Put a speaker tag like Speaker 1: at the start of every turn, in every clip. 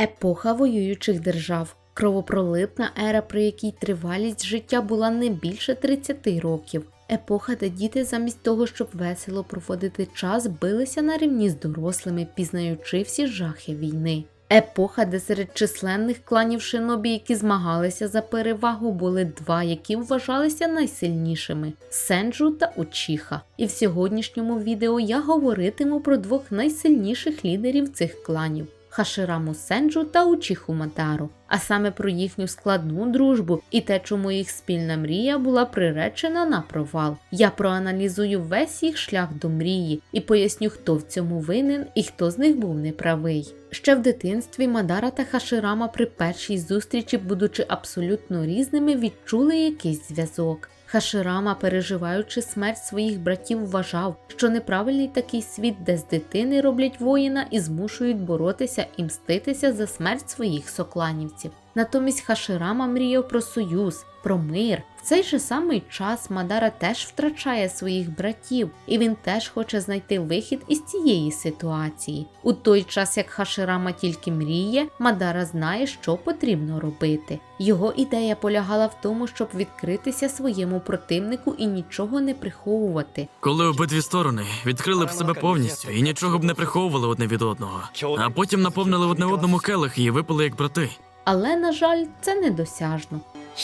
Speaker 1: Епоха воюючих держав. Кровопролитна ера, при якій тривалість життя була не більше 30 років. Епоха, де діти замість того, щоб весело проводити час, билися на рівні з дорослими, пізнаючи всі жахи війни. Епоха, де серед численних кланів шинобі, які змагалися за перевагу, були два, які вважалися найсильнішими Сенджу та Учіха. І в сьогоднішньому відео я говоритиму про двох найсильніших лідерів цих кланів. Хашираму Сенджу та Учіху Матару, а саме про їхню складну дружбу і те, чому їх спільна мрія була приречена на провал. Я проаналізую весь їх шлях до мрії і поясню, хто в цьому винен і хто з них був неправий. Ще в дитинстві Мадара та Хаширама при першій зустрічі, будучи абсолютно різними, відчули якийсь зв'язок. Хаширама, переживаючи смерть своїх братів, вважав, що неправильний такий світ, де з дитини роблять воїна і змушують боротися і мститися за смерть своїх сокланівців. Натомість Хаширама мріяв про союз, про мир. В цей же самий час Мадара теж втрачає своїх братів, і він теж хоче знайти вихід із цієї ситуації. У той час, як Хаширама тільки мріє, Мадара знає, що потрібно робити. Його ідея полягала в тому, щоб відкритися своєму противнику і нічого не приховувати.
Speaker 2: Коли обидві сторони відкрили б себе повністю і нічого б не приховували одне від одного, а потім наповнили одне одному келих і випили як брати.
Speaker 1: Але, на жаль, це недосяжно.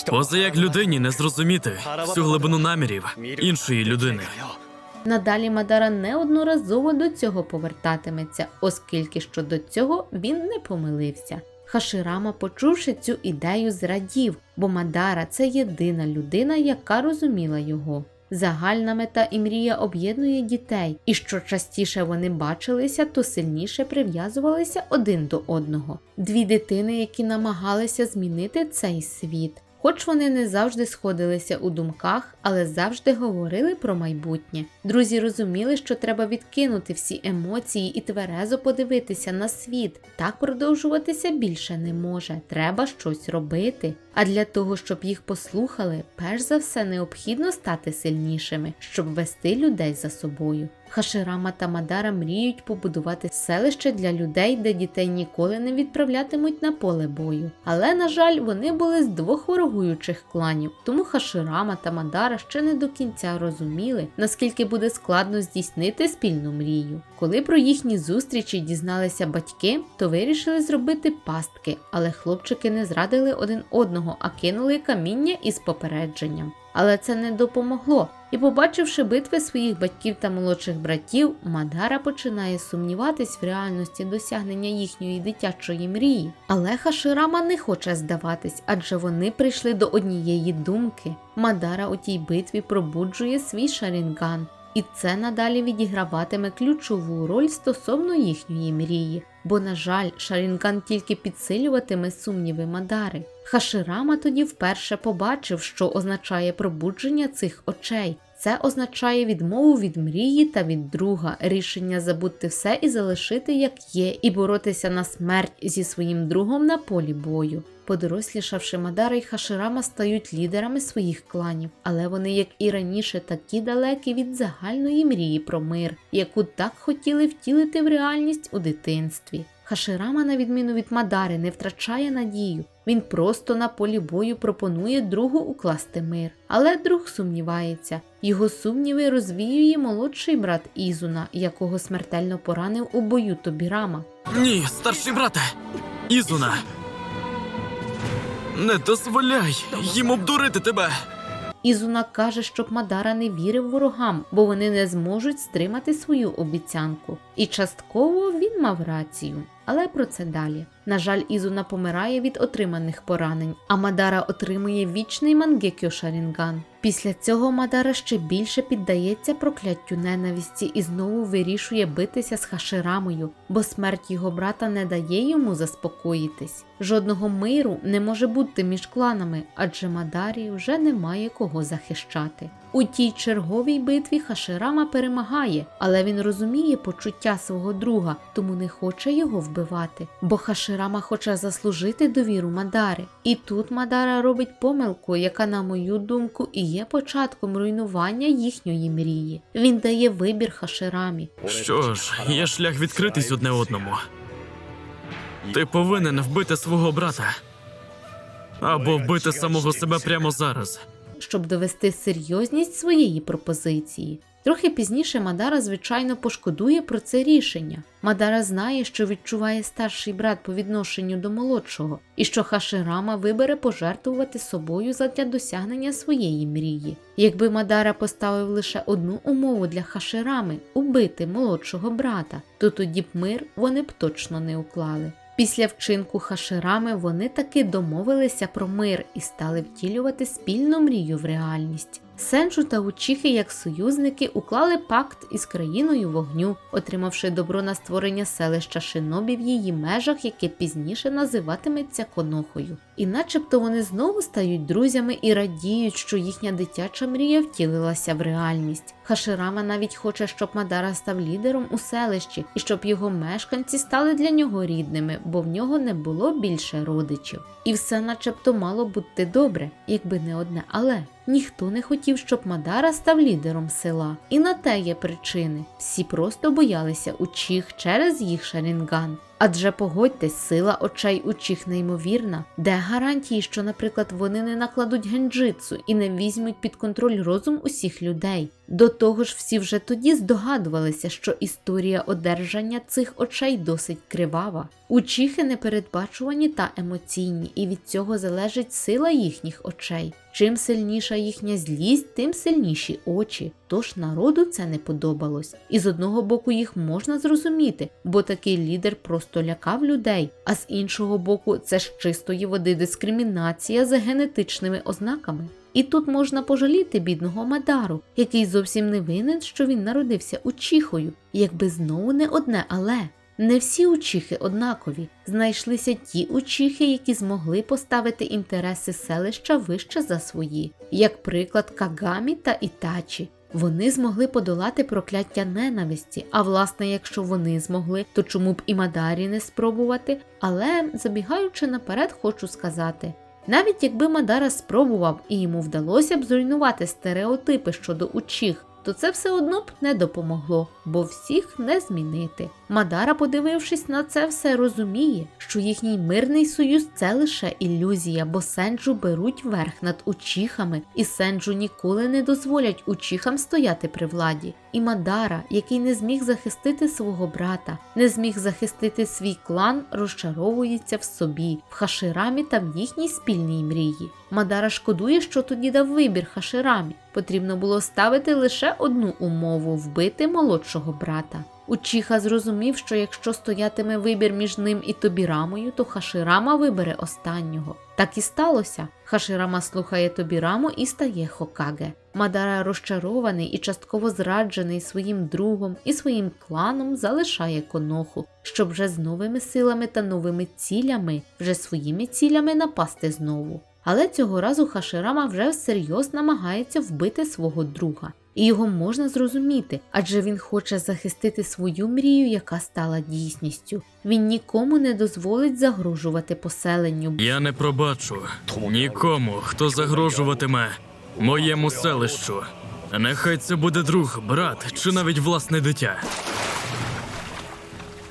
Speaker 2: Поза як людині не зрозуміти всю глибину намірів іншої людини.
Speaker 1: Надалі Мадара неодноразово до цього повертатиметься, оскільки щодо цього він не помилився. Хаширама, почувши цю ідею, зрадів, бо Мадара це єдина людина, яка розуміла його. Загальна мета і мрія об'єднує дітей, і що частіше вони бачилися, то сильніше прив'язувалися один до одного. Дві дитини, які намагалися змінити цей світ. Хоч вони не завжди сходилися у думках, але завжди говорили про майбутнє. Друзі розуміли, що треба відкинути всі емоції і тверезо подивитися на світ. Так продовжуватися більше не може. Треба щось робити. А для того, щоб їх послухали, перш за все необхідно стати сильнішими, щоб вести людей за собою. Хаширама та Мадара мріють побудувати селище для людей, де дітей ніколи не відправлятимуть на поле бою. Але, на жаль, вони були з двох ворогуючих кланів, тому Хаширама та Мадара ще не до кінця розуміли, наскільки буде складно здійснити спільну мрію. Коли про їхні зустрічі дізналися батьки, то вирішили зробити пастки, але хлопчики не зрадили один одного, а кинули каміння із попередженням. Але це не допомогло. І, побачивши битви своїх батьків та молодших братів, Мадара починає сумніватись в реальності досягнення їхньої дитячої мрії. Але Хаширама не хоче здаватись, адже вони прийшли до однієї думки. Мадара у тій битві пробуджує свій шарінган. І це надалі відіграватиме ключову роль стосовно їхньої мрії, бо, на жаль, Шарінган тільки підсилюватиме сумніви Мадари. Хаширама тоді вперше побачив, що означає пробудження цих очей. Це означає відмову від мрії та від друга, рішення забути все і залишити як є, і боротися на смерть зі своїм другом на полі бою. Подорослішавши Мадара і Хаширама стають лідерами своїх кланів, але вони, як і раніше, такі далекі від загальної мрії про мир, яку так хотіли втілити в реальність у дитинстві. Хаширама, на відміну від Мадари, не втрачає надію. Він просто на полі бою пропонує другу укласти мир. Але друг сумнівається. Його сумніви розвіює молодший брат Ізуна, якого смертельно поранив у бою Тобірама.
Speaker 2: Ні, старший брате! Ізуна! Не дозволяй їм обдурити тебе!
Speaker 1: Ізуна каже, щоб Мадара не вірив ворогам, бо вони не зможуть стримати свою обіцянку. І частково він мав рацію. Але про це далі. На жаль, Ізуна помирає від отриманих поранень, а Мадара отримує вічний Мангекьо Шарінган. Після цього Мадара ще більше піддається прокляттю ненависті і знову вирішує битися з Хаширамою, бо смерть його брата не дає йому заспокоїтись. Жодного миру не може бути між кланами, адже Мадарі вже немає кого захищати. У тій черговій битві Хаширама перемагає, але він розуміє почуття свого друга, тому не хоче його вбивати. Бо Хаширама хоче заслужити довіру Мадари. І тут Мадара робить помилку, яка, на мою думку, і є початком руйнування їхньої мрії. Він дає вибір Хаширамі.
Speaker 2: Що ж, є шлях відкритись одне одному. Ти повинен вбити свого брата. Або вбити самого себе прямо зараз.
Speaker 1: Щоб довести серйозність своєї пропозиції. Трохи пізніше Мадара, звичайно, пошкодує про це рішення. Мадара знає, що відчуває старший брат по відношенню до молодшого, і що Хаширама вибере пожертвувати собою задля досягнення своєї мрії. Якби Мадара поставив лише одну умову для Хаширами убити молодшого брата, то тоді б мир вони б точно не уклали. Після вчинку Хаширами вони таки домовилися про мир і стали втілювати спільну мрію в реальність. Сенджу та Учіхи, як союзники, уклали пакт із країною вогню, отримавши добро на створення селища Шинобі в її межах, яке пізніше називатиметься Конохою. І начебто вони знову стають друзями і радіють, що їхня дитяча мрія втілилася в реальність. Хаширама навіть хоче, щоб Мадара став лідером у селищі і щоб його мешканці стали для нього рідними, бо в нього не було більше родичів. І все начебто мало бути добре, якби не одне але. Ніхто не хотів, щоб Мадара став лідером села. І на те є причини. Всі просто боялися учіх через їх шарінган. Адже погодьтесь, сила очей учіх неймовірна. Де гарантії, що, наприклад, вони не накладуть генджитсу і не візьмуть під контроль розум усіх людей. До того ж, всі вже тоді здогадувалися, що історія одержання цих очей досить кривава. Учихи непередбачувані та емоційні, і від цього залежить сила їхніх очей. Чим сильніша їхня злість, тим сильніші очі. Тож народу це не подобалось. І з одного боку їх можна зрозуміти, бо такий лідер просто лякав людей, а з іншого боку, це ж чистої води дискримінація за генетичними ознаками. І тут можна пожаліти бідного Мадару, який зовсім не винен, що він народився учихою, якби знову не одне але. Не всі учихи однакові. Знайшлися ті учихи, які змогли поставити інтереси селища вище за свої, як приклад Кагамі та Ітачі. Вони змогли подолати прокляття ненависті, а власне, якщо вони змогли, то чому б і Мадарі не спробувати? Але забігаючи наперед, хочу сказати. Навіть якби Мадара спробував і йому вдалося б зруйнувати стереотипи щодо учих, то це все одно б не допомогло, бо всіх не змінити. Мадара, подивившись на це все, розуміє, що їхній мирний союз це лише ілюзія, бо Сенджу беруть верх над учіхами, і Сенджу ніколи не дозволять учіхам стояти при владі. І Мадара, який не зміг захистити свого брата, не зміг захистити свій клан, розчаровується в собі, в Хаширамі та в їхній спільній мрії. Мадара шкодує, що тоді дав вибір Хаширамі. Потрібно було ставити лише одну умову вбити молодшого брата. Учіха зрозумів, що якщо стоятиме вибір між ним і Тобірамою, то Хаширама вибере останнього. Так і сталося. Хаширама слухає Тобіраму і стає Хокаге. Мадара розчарований і частково зраджений своїм другом і своїм кланом залишає коноху, щоб вже з новими силами та новими цілями, вже своїми цілями напасти знову. Але цього разу Хаширама вже всерйоз намагається вбити свого друга. І його можна зрозуміти, адже він хоче захистити свою мрію, яка стала дійсністю. Він нікому не дозволить загрожувати поселенню.
Speaker 2: Я не пробачу нікому, хто загрожуватиме моєму селищу. Нехай це буде друг, брат чи навіть власне дитя.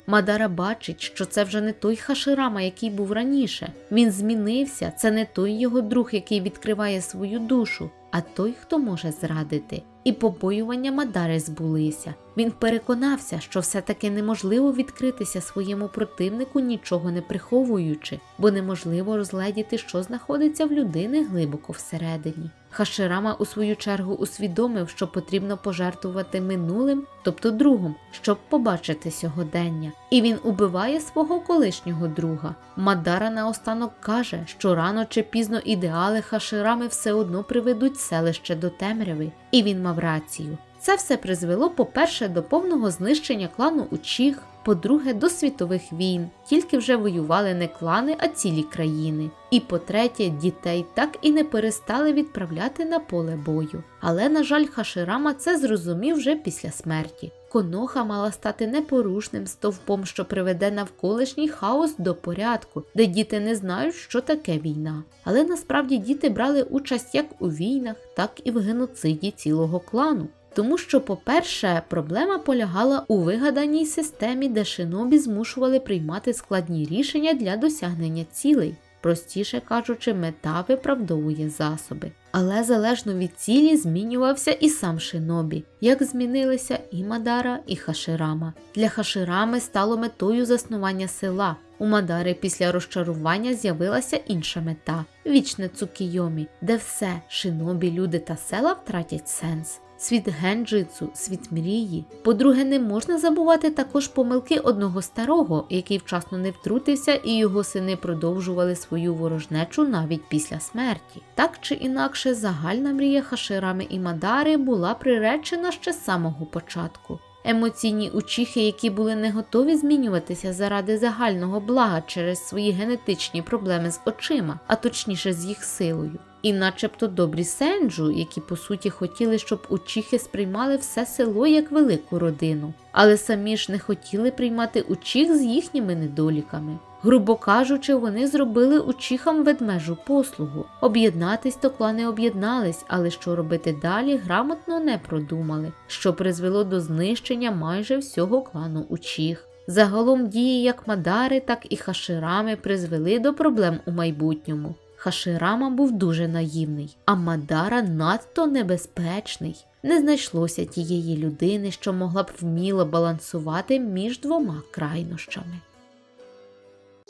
Speaker 1: Мадара бачить, що це вже не той Хаширама, який був раніше. Він змінився, це не той його друг, який відкриває свою душу, а той, хто може зрадити. І побоювання Мадари збулися. Він переконався, що все-таки неможливо відкритися своєму противнику, нічого не приховуючи, бо неможливо розгледіти, що знаходиться в людини глибоко всередині. Хаширама у свою чергу усвідомив, що потрібно пожертвувати минулим, тобто другом, щоб побачити сьогодення. І він убиває свого колишнього друга. Мадара наостанок каже, що рано чи пізно ідеали Хаширами все одно приведуть селище до темряви, і він мав рацію. Це все призвело, по-перше, до повного знищення клану Учих, по-друге, до світових війн, тільки вже воювали не клани, а цілі країни. І по-третє, дітей так і не перестали відправляти на поле бою. Але, на жаль, Хаширама це зрозумів вже після смерті. Коноха мала стати непорушним стовпом, що приведе навколишній хаос до порядку, де діти не знають, що таке війна. Але насправді діти брали участь як у війнах, так і в геноциді цілого клану. Тому що, по-перше, проблема полягала у вигаданій системі, де шинобі змушували приймати складні рішення для досягнення цілей. Простіше кажучи, мета виправдовує засоби. Але залежно від цілі змінювався і сам шинобі, як змінилися і Мадара, і Хаширама. Для Хаширами стало метою заснування села. У Мадари після розчарування з'явилася інша мета вічне Цукійомі, де все шинобі, люди та села втратять сенс. Світ генджицу, світ мрії. По-друге, не можна забувати також помилки одного старого, який вчасно не втрутився, і його сини продовжували свою ворожнечу навіть після смерті. Так чи інакше, загальна мрія Хаширами і Мадари була приречена ще з самого початку. Емоційні учіхи, які були не готові змінюватися заради загального блага через свої генетичні проблеми з очима, а точніше з їх силою. І начебто добрі сенджу, які по суті хотіли, щоб учіхи сприймали все село як велику родину, але самі ж не хотіли приймати учіх з їхніми недоліками. Грубо кажучи, вони зробили учіхам ведмежу послугу. Об'єднатись то клани об'єднались, але що робити далі, грамотно не продумали, що призвело до знищення майже всього клану учіх. Загалом дії як Мадари, так і Хаширами призвели до проблем у майбутньому. Хаширама був дуже наївний, а Мадара надто небезпечний. Не знайшлося тієї людини, що могла б вміло балансувати між двома крайнощами.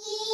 Speaker 3: І